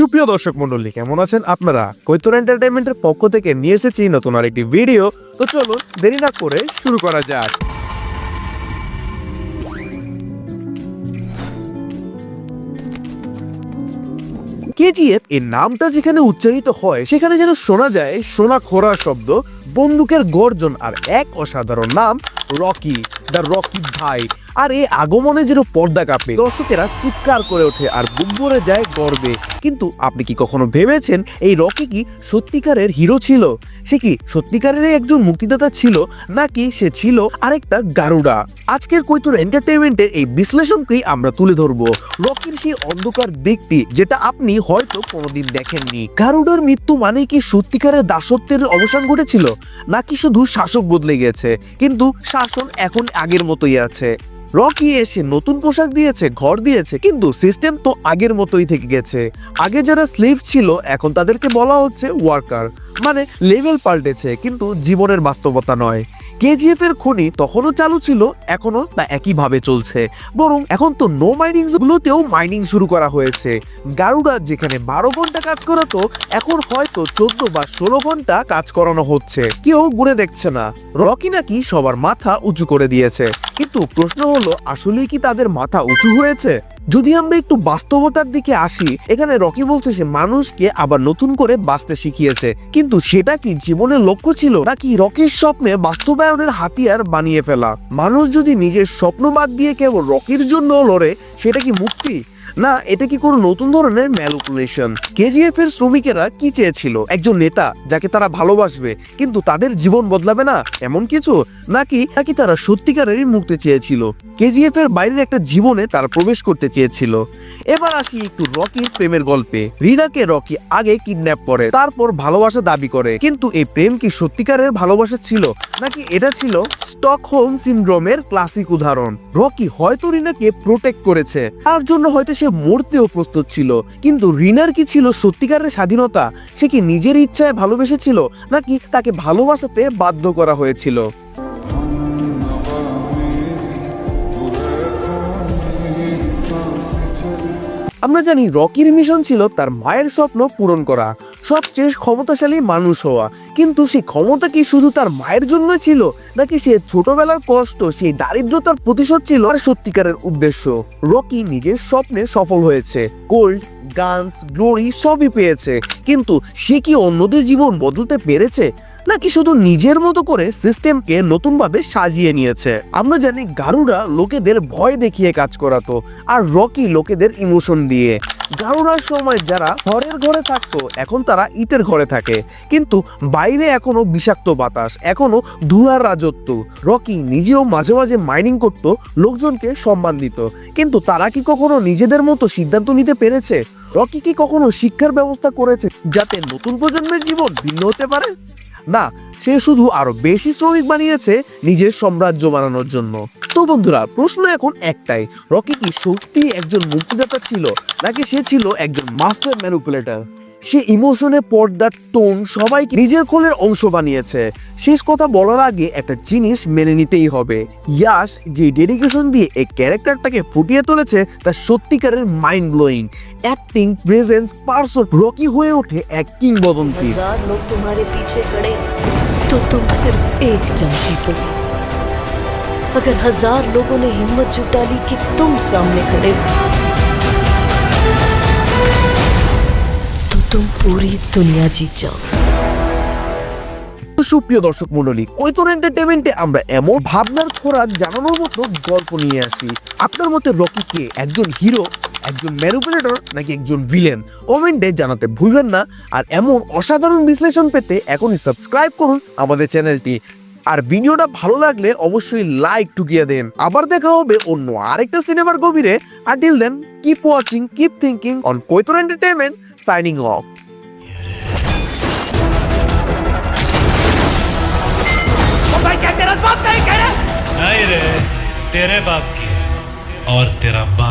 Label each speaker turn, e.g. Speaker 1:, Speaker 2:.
Speaker 1: সুপ্রিয় দর্শক মন্ডলী কেমন আছেন আপনারা? কৈতর এন্টারটেনমেন্টের পক্ষ থেকে নিয়ে এসেছি নতুন আরেকটি ভিডিও। তো চলুন, দেরি না করে শুরু করা যাক। কেজিএফ এর নামটা যেখানে উচ্চারিত হয়, সেখানে যেন শোনা যায় সোনা খোরা শব্দ, বন্দুকের গর্জন আর এক অসাধারণ নাম রকি, দ্য রকি ভাই। আর এই আগমনে যেন পর্দা কাঁপে। দর্শকেরা চিৎকার করে ওঠে আর বুক যায় গর্বে। কিন্তু আপনি কি কখনো ভেবেছেন এই রকি কি সত্যিকারের হিরো ছিল? সে কি সত্যিকারের একজন মুক্তিদাতা ছিল, নাকি সে ছিল আরেকটা গারুডা? আজকের কৈতুর এন্টারটেনমেন্টের এই বিশ্লেষণকেই আমরা তুলে ধরবো। রকির সেই অন্ধকার ব্যক্তি যেটা আপনি হয়তো কোনোদিন দেখেননি। গারুডার মৃত্যু মানে কি সত্যিকারের দাসত্বের অবসান ঘটেছিল, নাকি শুধু শাসক বদলে গেছে? কিন্তু শাসন এখন আগের মতোই আছে। রকি এসে নতুন পোশাক দিয়েছে, ঘর দিয়েছে, কিন্তু সিস্টেম তো আগের মতোই থেকে গেছে। আগে যারা স্লিভ ছিল, এখন তাদেরকে বলা হচ্ছে ওয়ার্কার মানে লেভেল পাল্টেছে, কিন্তু জীবনের বাস্তবতা নয়। কেজিএফ এর খনি তখনও চালু ছিল এখনও তা একইভাবে চলছে। বরং এখন তো নো মাইনিং গুলোতেও মাইনিং শুরু করা হয়েছে। গারুডা যেখানে বারো ঘণ্টা কাজ করাতো, এখন হয়তো চোদ্দ বা ষোলো ঘণ্টা কাজ করানো হচ্ছে। কেউ গুনে দেখছে না। রকি নাকি সবার মাথা উঁচু করে দিয়েছে। কিন্তু প্রশ্ন হলো, আসলেই কি তাদের মাথা উঁচু হয়েছে? যদি আমরা একটু বাস্তবতার দিকে আসি, এখানে রকি বলছে সে মানুষকে আবার নতুন করে বাঁচতে শিখিয়েছে। কিন্তু সেটা কি জীবনের লক্ষ্য ছিল, নাকি রকির স্বপ্নে বাস্তবায়নের হাতিয়ার বানিয়ে ফেলা? মানুষ যদি নিজের স্বপ্ন বাদ দিয়ে কেবল রকির জন্য লড়ে, সেটা কি মুক্তি? না, এটা কি কোনো নতুন ধরনের ম্যালুকুলেশন কেজিএফ এর শ্রমিকেরা কি চেয়েছিল? একজন নেতা যাকে তারা ভালোবাসবে, কিন্তু তাদের জীবন বদলাবে না? এমন কিছু? নাকি নাকি তারা সত্যিকারেরই মুক্তি চেয়েছিল? কেজিএফ এর বাইরের একটা জীবনে তারা প্রবেশ করতে চেয়েছিল। এবার আসি একটু রকির প্রেমের গল্পে। রিনাকে রকি আগে কিডন্যাপ করে, তারপর ভালোবাসা দাবি করে। কিন্তু এই প্রেম কি সত্যিকারের ভালোবাসা ছিল? নাকি এটা ছিল স্টকহোম সিনড্রোমের ক্লাসিক উদাহরণ? রকি হয়তো রিনাকে প্রোটেক্ট করেছে, তার জন্য হয়তো সে মরতেও প্রস্তুত ছিল। কিন্তু রিনার কি ছিল সত্যিকারের স্বাধীনতা? সে কি নিজের ইচ্ছায় ভালোবেসেছিল? নাকি তাকে ভালোবাসাতে বাধ্য করা হয়েছিল? আমরা জানি রকির মিশন ছিল তার মায়ের স্বপ্ন পূরণ করা, সবচেয়ে ক্ষমতাশালী মানুষ হওয়া। কিন্তু সেই ক্ষমতা কি শুধু তার মায়ের জন্য ছিল, নাকি সে ছোটবেলার কষ্ট সেই দারিদ্রতার প্রতিশোধ ছিল? আর সত্যিকারের উদ্দেশ্য, রকি নিজের স্বপ্নে সফল হয়েছে। গোল্ড গানস গ্লোরি সবই পেয়েছে। কিন্তু সে কি অন্যদের জীবন বদলতে পেরেছে? নাকি শুধু নিজের মতো করে সিস্টেমকে নতুনভাবে সাজিয়ে নিয়েছে? আমরা জানি গারুরা লোকেদের ভয় দেখিয়ে কাজ করাতো, আর রকি লোকেদের ইমোশন দিয়ে। গারুরার সময় যারা ঘরের ঘরে থাকতো, এখন তারা ইটের ঘরে থাকে। কিন্তু বাইরে এখনও বিষাক্ত বাতাস, এখনও ধুলার রাজত্ব। রকি নিজেও মাঝে মাঝে মাইনিং করত, লোকজনকে সম্মান দিত। কিন্তু তারা কি কখনো নিজেদের মতো সিদ্ধান্ত নিতে পেরেছে? রকি কি কখনো শিক্ষার ব্যবস্থা করেছে যাতে নতুন প্রজন্মের জীবন ভিন্ন হতে পারে? না, সে শুধু আরও বেশি শ্রমিক বানিয়েছে নিজের সাম্রাজ্য বানানোর জন্য। তো বন্ধুরা, প্রশ্ন এখন একটাই, রকি কি সত্যি একজন মুক্তিদাতা ছিল, নাকি সে ছিল একজন মাস্টার ম্যানুপুলেটর? সে ইমোশনে পর্দার টোন সবাইকে নিজের কোলের অংশ বানিয়েছে শেষ কথা বলার আগে একটা জিনিস মেনে নিতেই হবে ইয়াস যে ডেডিকেশন দিয়ে এই ক্যারেক্টারটাকে ফুটিয়ে তুলেছে তা সত্যিকারের mind blowing acting presence person Rocky হয়ে ওঠে এক কিংবদন্তি
Speaker 2: हजार लोग तुम्हारे पीछे खड़े तो तुम सिर्फ एक जंग जीतो अगर हजार लोगों ने हिम्मत जुटा ली कि तुम सामने खड़े हो तुम पूरी दुनिया जीत जाओ
Speaker 1: সুপ্রিয় দর্শক মন্ডলী কৈতর এন্টারটেনমেন্টে আমরা এমন ভাবনার খোরাক জানানোর মতো গল্প নিয়ে আসি আপনার মতে রকি কে একজন হিরো একজন ম্যানুপুলেটর নাকি একজন ভিলেন কমেন্টে জানাতে ভুলবেন না আর এমন অসাধারণ বিশ্লেষণ পেতে এখনই সাবস্ক্রাইব করুন আমাদের চ্যানেলটি আর ভিডিওটা ভালো লাগলে অবশ্যই লাইক টুকিয়ে দেন আবার দেখা হবে অন্য আরেকটা সিনেমার গভীরে আটিল then keep watching keep thinking on Koitor entertainment signing of
Speaker 3: नहीं रे तेरे बाप की है और तेरा बाप मैं